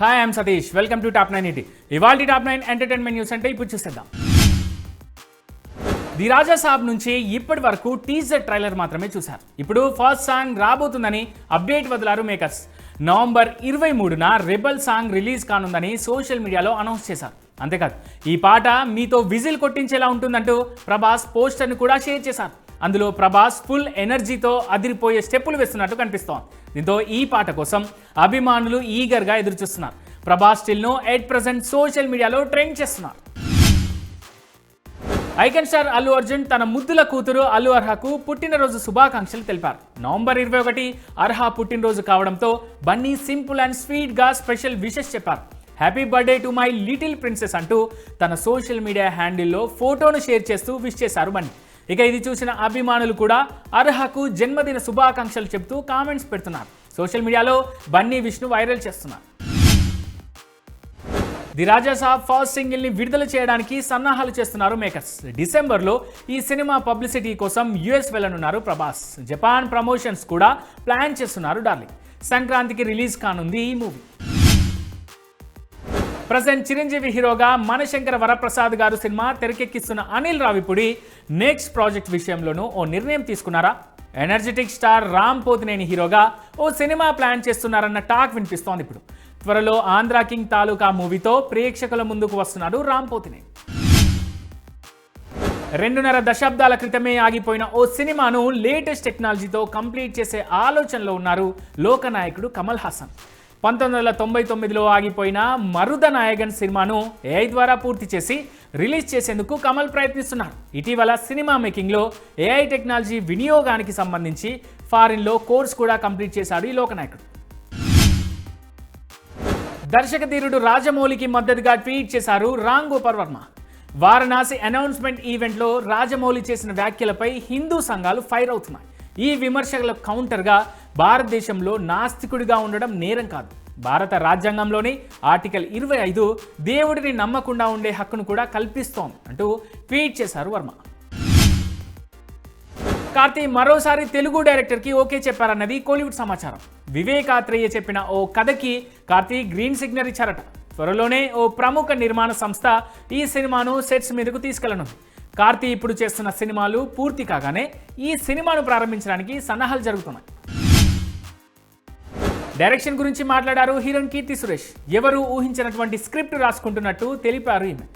Hi I'm Satish welcome to top nine ET ఇవాళ top nine entertainment news అంటే ఇప్పుడు చూసేద్దాం. ది రాజా సాబ్ నుంచి ఇప్పటి వరకు టీజర్ ట్రైలర్ మాత్రమే చూశారు. ఇప్పుడు ఫస్ట్ సాంగ్ రాబోతుందని అప్డేట్ వదిలారు మేకర్స్. నవంబర్ ఇరవై మూడున రెబల్ సాంగ్ రిలీజ్ కానుందని సోషల్ మీడియాలో అనౌన్స్ చేశారు. అంతేకాదు ఈ పాట మీతో విజిల్ కొట్టించేలా ఉంటుందంటూ ప్రభాస్ పోస్టర్ను కూడా షేర్ చేశారు. అందులో ప్రభాస్ ఫుల్ ఎనర్జీతో అదిరిపోయే స్టెప్పులు వేస్తున్నట్టు కనిపిస్తోంది. దీంతో ఈ పాట కోసం అభిమానులు ఈగర్గా ఎదురుచూస్తున్నారు. ప్రభాస్ స్టిల్ను ఎట్ ప్రజెంట్ సోషల్ మీడియాలో ట్రెండ్ చేస్తున్నారు. ఐకన్ స్టార్ అల్లు అర్జున్ తన ముద్దుల కూతురు అల్లు అర్హకు పుట్టినరోజు శుభాకాంక్షలు తెలిపారు. నవంబర్ ఇరవై ఒకటి అర్హ పుట్టినరోజు కావడంతో బన్నీ సింపుల్ అండ్ స్వీట్గా స్పెషల్ విషెస్ చెప్పారు. Happy birthday to my little princess అంటూ తన సోషల్ మీడియా హ్యాండిల్లో ఫోటోను షేర్ చేస్తూ విష్ చేశారు బన్నీ. ఇక ఇది చూసిన అభిమానులు కూడా అర్హకు జన్మదిన శుభాకాంక్షలు చెబుతూ కామెంట్స్ పెడుతున్నారు. సోషల్ మీడియాలో బన్నీ విష్ణు వైరల్ చేస్తున్నారు. ది రాజా సాబ్ ఫస్ట్ సింగిల్ని విడుదల చేయడానికి సన్నాహాలు చేస్తున్నారు మేకర్స్. డిసెంబర్లో ఈ సినిమా పబ్లిసిటీ కోసం యుఎస్ వెళ్ళనున్నారు ప్రభాస్. జపాన్ ప్రమోషన్స్ కూడా ప్లాన్ చేస్తున్నారు డార్లింగ్. సంక్రాంతికి రిలీజ్ కానుంది ఈ మూవీ. ప్రజెంట్ చిరంజీవి హీరోగా మనశంకర వరప్రసాద్ గారు సినిమా తెరకెక్కిస్తున్న అనిల్ రావిపూడి నెక్స్ట్ ప్రాజెక్ట్ విషయంలోనూ ఓ నిర్ణయం తీసుకున్నారా? ఎనర్జెటిక్ స్టార్ రామ్ పోతినేని హీరోగా ఓ సినిమా ప్లాన్ చేస్తున్నారన్న టాక్ వినిపిస్తోంది ఇప్పుడు. త్వరలో ఆంధ్ర కింగ్ తాలూకా మూవీతో ప్రేక్షకుల ముందుకు వస్తున్నాడు రామ్ పోతినేని. రెండున్నర దశాబ్దాల క్రితమే ఆగిపోయిన ఓ సినిమాను లేటెస్ట్ టెక్నాలజీతో కంప్లీట్ చేసే ఆలోచనలో ఉన్నారు లోకనాయకుడు కమల్ హాసన్. పంతొమ్మిది వందల తొంభై తొమ్మిదిలో ఆగిపోయిన మరుద నాయగన్ సినిమాను ఏఐ ద్వారా పూర్తి చేసి రిలీజ్ చేసేందుకు కమల్ ప్రయత్నిస్తున్నారు. ఇటీవల సినిమా మేకింగ్లో ఏఐ టెక్నాలజీ వినియోగానికి సంబంధించి ఫారిన్లో కోర్స్ కూడా కంప్లీట్ చేశాడు ఈ లోకనాయకుడు. దర్శక ధీరుడు రాజమౌళికి మద్దతుగా ట్వీట్ చేశారు రామ్ గోపాల్ వర్మ. వారణాసి అనౌన్స్మెంట్ ఈవెంట్లో రాజమౌళి చేసిన వ్యాఖ్యలపై హిందూ సంఘాలు ఫైర్ అవుతున్నాయి. ఈ విమర్శల కౌంటర్గా భారతదేశంలో నాస్తికుడిగా ఉండడం నేరం కాదు. భారత రాజ్యాంగంలోని ఆర్టికల్ ఇరవై ఐదు దేవుడిని నమ్మకుండా ఉండే హక్కును కూడా కల్పిస్తోంది అంటూ ట్వీట్ చేశారు వర్మ. కార్తీ మరోసారి తెలుగు డైరెక్టర్కి ఓకే చెప్పారన్నది కోలీవుడ్ సమాచారం. వివేక్ ఆత్రేయ చెప్పిన ఓ కథకి కార్తీ గ్రీన్ సిగ్నల్ ఇచ్చారట. త్వరలోనే ఓ ప్రముఖ నిర్మాణ సంస్థ ఈ సినిమాను సెట్స్ మీదకు తీసుకెళ్ళనుంది. కార్తీ ఇప్పుడు చేస్తున్న సినిమాలు పూర్తి కాగానే ఈ సినిమాను ప్రారంభించడానికి సన్నాహాలు జరుగుతున్నాయి. డైరెక్షన్ గురించి మాట్లాడారు హీరోయిన్ కీర్తి సురేష్. ఎవరు ఊహించినటువంటి స్క్రిప్ట్ రాసుకుంటున్నట్టు తెలిపారు ఈమె.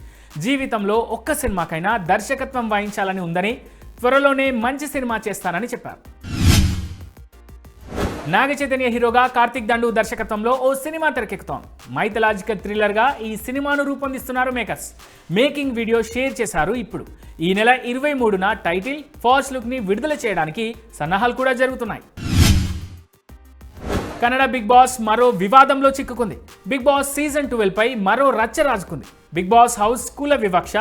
జీవితంలో ఒక్క సినిమాకైనా దర్శకత్వం వహించాలని ఉందని త్వరలోనే మంచి సినిమా చేస్తానని చెప్పారు. నాగ చైతన్య హీరోగా కార్తిక్ దండు దర్శకత్వంలో ఓ సినిమా తెరకెక్కుతోంది. మైథలాజికల్ థ్రిల్లర్గా ఈ సినిమాను రూపొందిస్తున్నారు మేకర్స్. మేకింగ్ వీడియో షేర్ చేశారు ఇప్పుడు. ఈ నెల ఇరవై మూడున టైటిల్ ఫస్ట్ లుక్ని విడుదల చేయడానికి సన్నాహాలు కూడా జరుగుతున్నాయి. కన్నడ బిగ్ బాస్ మరో వివాదంలో చిక్కుకుంది. బిగ్ బాస్ సీజన్ ట్వెల్వ్ పై మరో రచ్చ రాజుకుంది. బిగ్ బాస్ హౌస్ కుల వివక్ష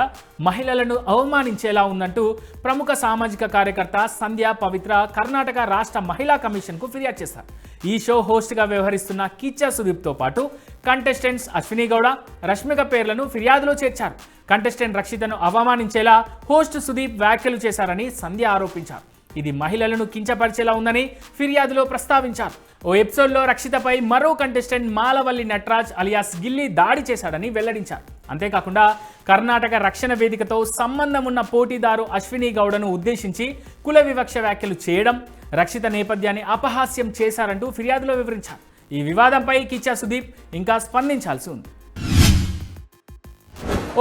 మహిళలను అవమానించేలా ఉందంటూ ప్రముఖ సామాజిక కార్యకర్త సంధ్య పవిత్ర కర్ణాటక రాష్ట్ర మహిళా కమిషన్కు ఫిర్యాదు చేశారు. ఈ షో హోస్ట్గా వ్యవహరిస్తున్న కీచా సుదీప్తో పాటు కంటెస్టెంట్స్ అశ్విని గౌడ రష్మిక పేర్లను ఫిర్యాదులో చేర్చారు. కంటెస్టెంట్ రక్షితను అవమానించేలా హోస్ట్ సుదీప్ వ్యాఖ్యలు చేశారని సంధ్య ఆరోపించారు. ఇది మహిళలను కించపరిచేలా ఉందని ఫిర్యాదులో ప్రస్తావించారు. ఓ ఎపిసోడ్లో రక్షితపై మరో కంటెస్టెంట్ మాలవల్లి నటరాజ్ అలియాస్ గిల్లీ దాడి చేశాడని వెల్లడించారు. అంతేకాకుండా కర్ణాటక రక్షణ వేదికతో సంబంధం ఉన్న పోటీదారు అశ్విని గౌడను ఉద్దేశించి కుల వివక్ష వ్యాఖ్యలు చేయడం రక్షిత నేపథ్యాన్ని అపహాస్యం చేశారంటూ ఫిర్యాదులో వివరించారు. ఈ వివాదంపై కిచ్చా సుదీప్ ఇంకా స్పందించాల్సి ఉంది.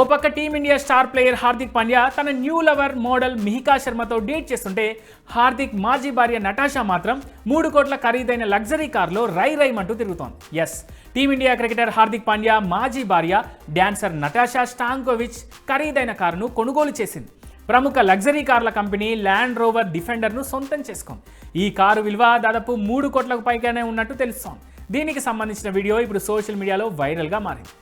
ఓ పక్క team India star player Hardik Pandya తన న్యూ లవర్ మోడల్ మిహికా శర్మతో డేట్ చేస్తుంటే హార్దిక్ మాజీ భార్య నటాషా మాత్రం మూడు కోట్ల ఖరీదైన లగ్జరీ కార్లో రై రైమంటూ తిరుగుతోంది. Yes team India cricketer Hardik Pandya మాజీ భార్య డాన్సర్ నటాషా స్టాంకోవిచ్ ఖరీదైన కారును కొనుగోలు చేసింది. ప్రముఖ లగ్జరీ కార్ల కంపెనీ ల్యాండ్ రోవర్ డిఫెండర్ను సొంతం చేసుకుంది. ఈ కారు విలువ దాదాపు మూడు కోట్లకు పైగానే ఉన్నట్టు తెలుస్తోంది. దీనికి సంబంధించిన వీడియో ఇప్పుడు సోషల్ మీడియాలో వైరల్గా మారింది.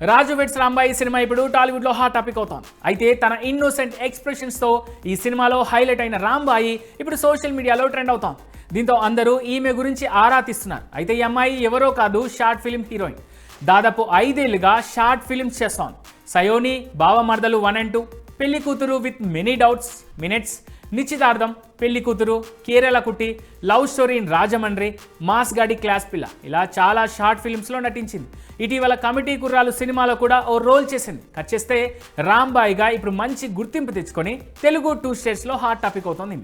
రాజు వెట్స్ రాంబాయి సినిమా ఇప్పుడు టాలీవుడ్లో హాట్ టాపిక్ అవుతోంది అయితే తన ఇన్నోసెంట్ ఎక్స్ప్రెషన్స్తో ఈ సినిమాలో హైలైట్ అయిన రాంబాయి ఇప్పుడు సోషల్ మీడియాలో ట్రెండ్ అవుతోంది దీంతో అందరూ ఈమె గురించి ఆరా తీస్తున్నారు. అయితే ఈ అమ్మాయి ఎవరో కాదు షార్ట్ ఫిల్మ్ హీరోయిన్ దాదాపు ఐదేళ్ళుగా షార్ట్ ఫిల్మ్స్ చేస్తోంది సయోని బావమర్దలు వన్ అండ్ టూ పెళ్ళి కూతురు విత్ మెనీ డౌట్స్ మినిట్స్ నిశ్చితార్థం పెళ్ళి కూతురు కేరళ కుట్టి love story in Rajahmundry mass గాడి క్లాస్ పిల్ల. ఇలా చాలా షార్ట్ ఫిల్మ్స్లో నటించింది. ఇటీవల కమిటీ కుర్రాలు సినిమాలో కూడా ఓ రోల్ చేసింది. కట్ చేస్తే రాంబాయిగా ఇప్పుడు మంచి గుర్తింపు తెచ్చుకొని తెలుగు టూ స్టేట్స్లో హాట్ టాపిక్ అవుతోంది.